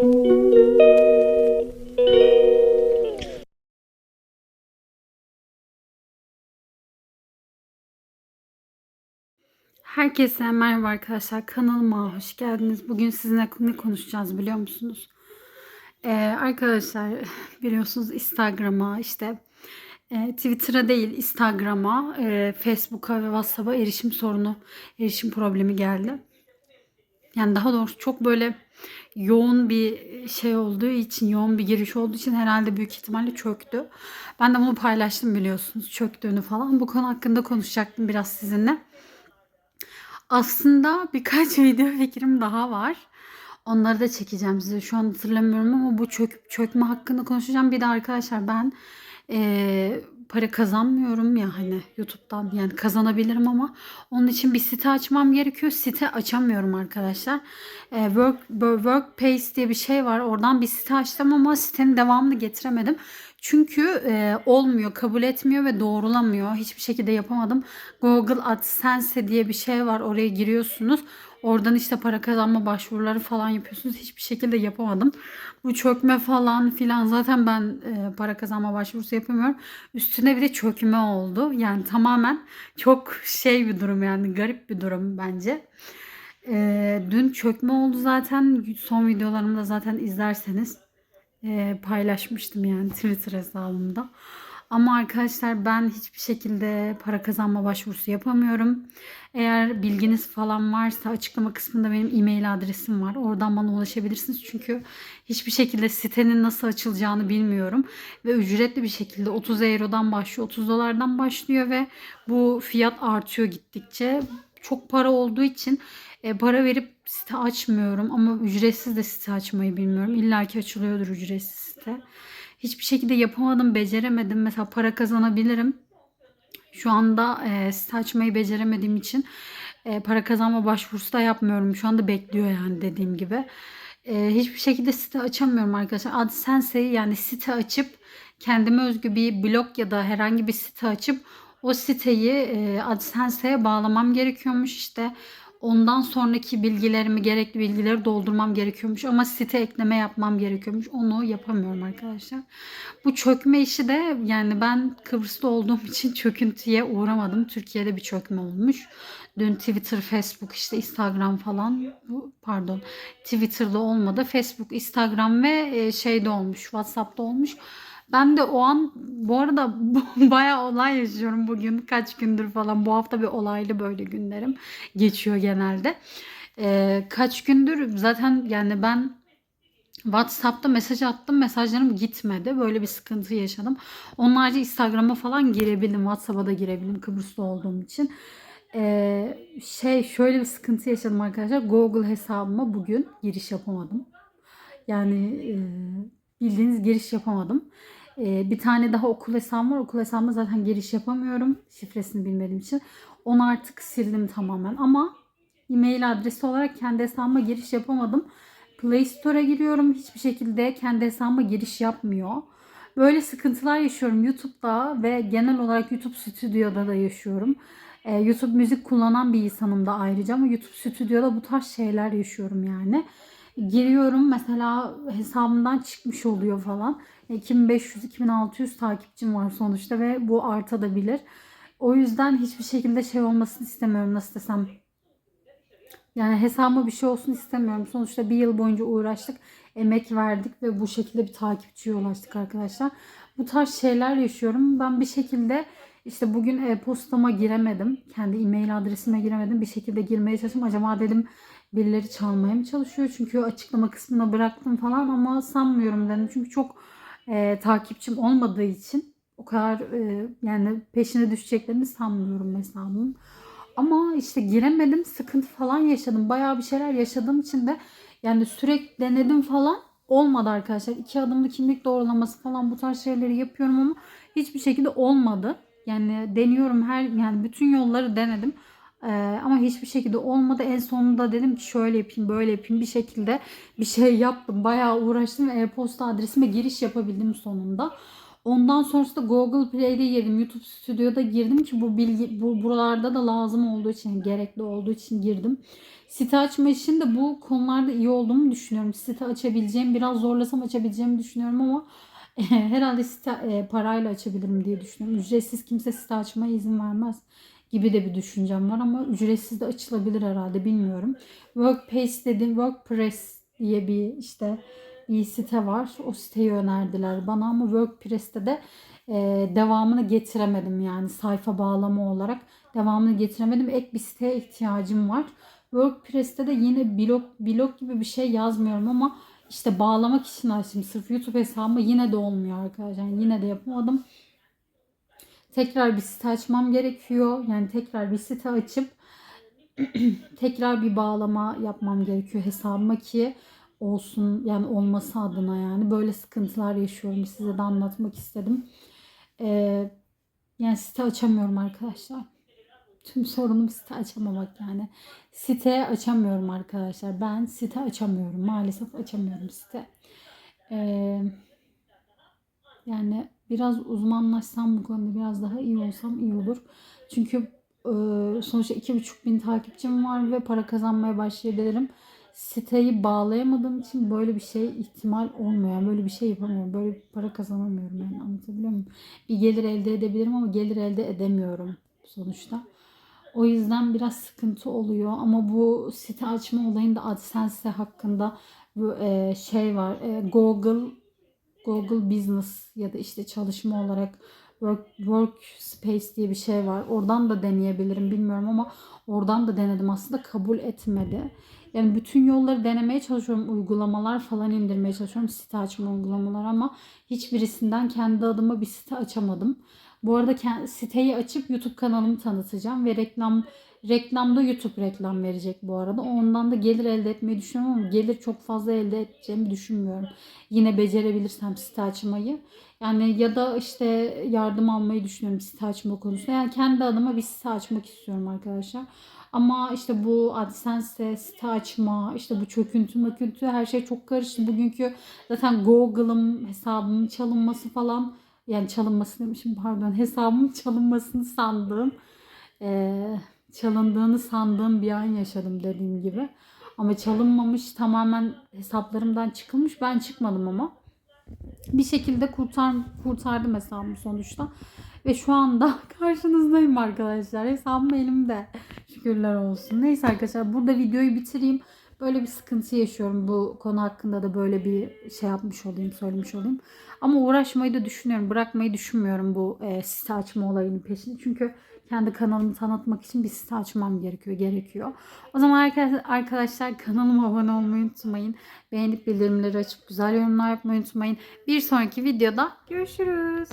Herkese merhaba arkadaşlar. Kanalıma hoş geldiniz. Bugün sizinle ne konuşacağız biliyor musunuz? Ee, arkadaşlar biliyorsunuz Instagram'a işte e, Twitter'a değil Instagram'a, e, Facebook'a ve WhatsApp'a erişim sorunu, erişim problemi geldi. Yani daha doğrusu çok böyle yoğun bir şey olduğu için, yoğun bir giriş olduğu için herhalde büyük ihtimalle çöktü. Ben de bunu paylaştım biliyorsunuz çöktüğünü falan. Bu konu hakkında konuşacaktım biraz sizinle. Aslında birkaç video fikrim daha var. Onları da çekeceğim size. Şu an hatırlamıyorum ama bu çök, çökme hakkında konuşacağım. Bir de arkadaşlar ben eee, para kazanmıyorum ya hani YouTube'dan yani kazanabilirim ama onun için bir site açmam gerekiyor. Site açamıyorum arkadaşlar. Eee, work, Workpace diye bir şey var. Oradan bir site açtım ama sitenin devamını getiremedim. Çünkü e, olmuyor, kabul etmiyor ve doğrulamıyor. Hiçbir şekilde yapamadım. Google AdSense diye bir şey var. Oraya giriyorsunuz. Oradan işte para kazanma başvuruları falan yapıyorsunuz. Hiçbir şekilde yapamadım. Bu çökme falan filan zaten ben e, para kazanma başvurusu yapamıyorum. Üstüne bir de çökme oldu. Yani tamamen çok şey bir durum yani garip bir durum bence. E, dün çökme oldu zaten. Son videolarımda zaten izlerseniz e, paylaşmıştım yani Twitter hesabımda. Ama arkadaşlar ben hiçbir şekilde para kazanma başvurusu yapamıyorum. Eğer bilginiz falan varsa açıklama kısmında benim e-mail adresim var. Oradan bana ulaşabilirsiniz. Çünkü hiçbir şekilde sitenin nasıl açılacağını bilmiyorum. Ve ücretli bir şekilde 30 eurodan başlıyor, 30 dolardan başlıyor ve bu fiyat artıyor gittikçe. Çok para olduğu için e, para verip site açmıyorum ama ücretsiz de site açmayı bilmiyorum. İlla ki açılıyordur ücretsiz site. Hiçbir şekilde yapamadım, beceremedim. Mesela para kazanabilirim. Şu anda e, site açmayı beceremediğim için e, para kazanma başvurusu da yapmıyorum. Şu anda bekliyor yani dediğim gibi. E, hiçbir şekilde site açamıyorum arkadaşlar. AdSense'yi yani site açıp kendime özgü bir blog ya da herhangi bir site açıp o siteyi e, AdSense'ye bağlamam gerekiyormuş işte. Ondan sonraki bilgilerimi, gerekli bilgileri doldurmam gerekiyormuş. Ama site ekleme yapmam gerekiyormuş. Onu yapamıyorum arkadaşlar. Bu çökme işi de yani ben Kıbrıs'ta olduğum için çöküntüye uğramadım. Türkiye'de bir çökme olmuş. Dün Twitter, Facebook, işte Instagram falan pardon Twitter'da olmadı. Facebook, Instagram ve e, şeyde olmuş. WhatsApp'ta olmuş. Ben de o an bu arada bayağı olay yaşıyorum bugün kaç gündür falan. Bu hafta bir olaylı böyle günlerim geçiyor genelde. Ee, kaç gündür zaten yani ben WhatsApp'ta mesaj attım. Mesajlarım gitmedi. Böyle bir sıkıntı yaşadım. Onlarca Instagram'a falan girebildim. WhatsApp'a da girebildim Kıbrıs'ta olduğum için. Ee, şey şöyle bir sıkıntı yaşadım arkadaşlar. Google hesabıma bugün giriş yapamadım. Yani e, bildiğiniz giriş yapamadım. Ee, bir tane daha okul hesabım var. Okul hesabıma zaten giriş yapamıyorum. Şifresini bilmediğim için. Onu artık sildim tamamen. Ama e-mail adresi olarak kendi hesabıma giriş yapamadım. Play Store'a giriyorum. Hiçbir şekilde kendi hesabıma giriş yapmıyor. Böyle sıkıntılar yaşıyorum YouTube'da ve genel olarak YouTube Stüdyo'da da yaşıyorum. Ee, YouTube müzik kullanan bir insanım da ayrıca ama YouTube Stüdyo'da bu tarz şeyler yaşıyorum yani. Giriyorum mesela hesabımdan çıkmış oluyor falan. 2500-2600 takipçim var sonuçta ve bu artabilir. O yüzden hiçbir şekilde şey olmasını istemiyorum nasıl desem. Yani hesabıma bir şey olsun istemiyorum. Sonuçta bir yıl boyunca uğraştık, emek verdik ve bu şekilde bir takipçiye ulaştık arkadaşlar. Bu tarz şeyler yaşıyorum. Ben bir şekilde işte bugün e-postama giremedim. Kendi e-mail adresime giremedim. Bir şekilde girmeye çalıştım. Acaba dedim birileri çalmaya mı çalışıyor? Çünkü açıklama kısmına bıraktım falan ama sanmıyorum dedim. Çünkü çok e, takipçim olmadığı için o kadar e, yani peşine düşeceklerini sanmıyorum hesabımın. Ama işte giremedim sıkıntı falan yaşadım. Bayağı bir şeyler yaşadığım için de yani sürekli denedim falan olmadı arkadaşlar. İki adımlı kimlik doğrulaması falan bu tarz şeyleri yapıyorum ama hiçbir şekilde olmadı. Yani deniyorum her yani bütün yolları denedim. Ee, ama hiçbir şekilde olmadı. En sonunda dedim ki şöyle yapayım, böyle yapayım. Bir şekilde bir şey yaptım. Bayağı uğraştım ve e-posta adresime giriş yapabildim sonunda. Ondan sonrası da Google Play'de girdim. YouTube Studio'da girdim ki bu bilgi bu buralarda da lazım olduğu için, gerekli olduğu için girdim. Site açma için de bu konularda iyi olduğumu düşünüyorum. Site açabileceğim, biraz zorlasam açabileceğimi düşünüyorum ama herhalde site e, parayla açabilirim diye düşünüyorum. Ücretsiz kimse site açmaya izin vermez gibi de bir düşüncem var ama ücretsiz de açılabilir herhalde bilmiyorum. Workpace dedim, WordPress diye bir işte bir site var. O siteyi önerdiler bana ama WordPress'te de e, devamını getiremedim yani sayfa bağlama olarak devamını getiremedim. Ek bir siteye ihtiyacım var. WordPress'te de yine blog blog gibi bir şey yazmıyorum ama işte bağlamak için açtım. Sırf YouTube hesabıma yine de olmuyor arkadaşlar. Yani yine de yapamadım. Tekrar bir site açmam gerekiyor. Yani tekrar bir site açıp tekrar bir bağlama yapmam gerekiyor hesabıma ki olsun yani olması adına yani böyle sıkıntılar yaşıyorum size de anlatmak istedim. Ee, yani site açamıyorum arkadaşlar. Tüm sorunum site açamamak yani. Site açamıyorum arkadaşlar. Ben site açamıyorum. Maalesef açamıyorum site. Ee, yani biraz uzmanlaşsam bu konuda biraz daha iyi olsam iyi olur. Çünkü e, sonuçta iki buçuk bin takipçim var ve para kazanmaya başlayabilirim. Siteyi bağlayamadığım için böyle bir şey ihtimal olmuyor. Böyle bir şey yapamıyorum. Böyle bir para kazanamıyorum yani anlatabiliyor muyum? Bir gelir elde edebilirim ama gelir elde edemiyorum sonuçta. O yüzden biraz sıkıntı oluyor ama bu site açma olayında AdSense hakkında e, şey var. E, Google Google Business ya da işte çalışma olarak work, Workspace diye bir şey var. Oradan da deneyebilirim bilmiyorum ama oradan da denedim aslında kabul etmedi. Yani bütün yolları denemeye çalışıyorum. Uygulamalar falan indirmeye çalışıyorum. Site açma uygulamalar ama hiçbirisinden kendi adıma bir site açamadım. Bu arada siteyi açıp YouTube kanalımı tanıtacağım ve reklam reklamda YouTube reklam verecek bu arada. Ondan da gelir elde etmeyi düşünüyorum ama gelir çok fazla elde edeceğimi düşünmüyorum. Yine becerebilirsem site açmayı. Yani ya da işte yardım almayı düşünüyorum site açma konusunda. Yani kendi adıma bir site açmak istiyorum arkadaşlar. Ama işte bu AdSense, site açma, işte bu çöküntü möküntü her şey çok karıştı. Bugünkü zaten Google'ım hesabımın çalınması falan yani çalınması demişim pardon hesabımın çalınmasını sandığım e, çalındığını sandığım bir an yaşadım dediğim gibi. Ama çalınmamış tamamen hesaplarımdan çıkılmış ben çıkmadım ama bir şekilde kurtar, kurtardım hesabımı sonuçta. Ve şu anda karşınızdayım arkadaşlar. Hesabım elimde. Şükürler olsun. Neyse arkadaşlar burada videoyu bitireyim. Böyle bir sıkıntı yaşıyorum. Bu konu hakkında da böyle bir şey yapmış olayım, söylemiş olayım. Ama uğraşmayı da düşünüyorum. Bırakmayı düşünmüyorum bu e, site açma olayının peşinde. Çünkü kendi kanalımı tanıtmak için bir site açmam gerekiyor. gerekiyor. O zaman arkadaşlar kanalıma abone olmayı unutmayın. Beğenip bildirimleri açıp güzel yorumlar yapmayı unutmayın. Bir sonraki videoda görüşürüz.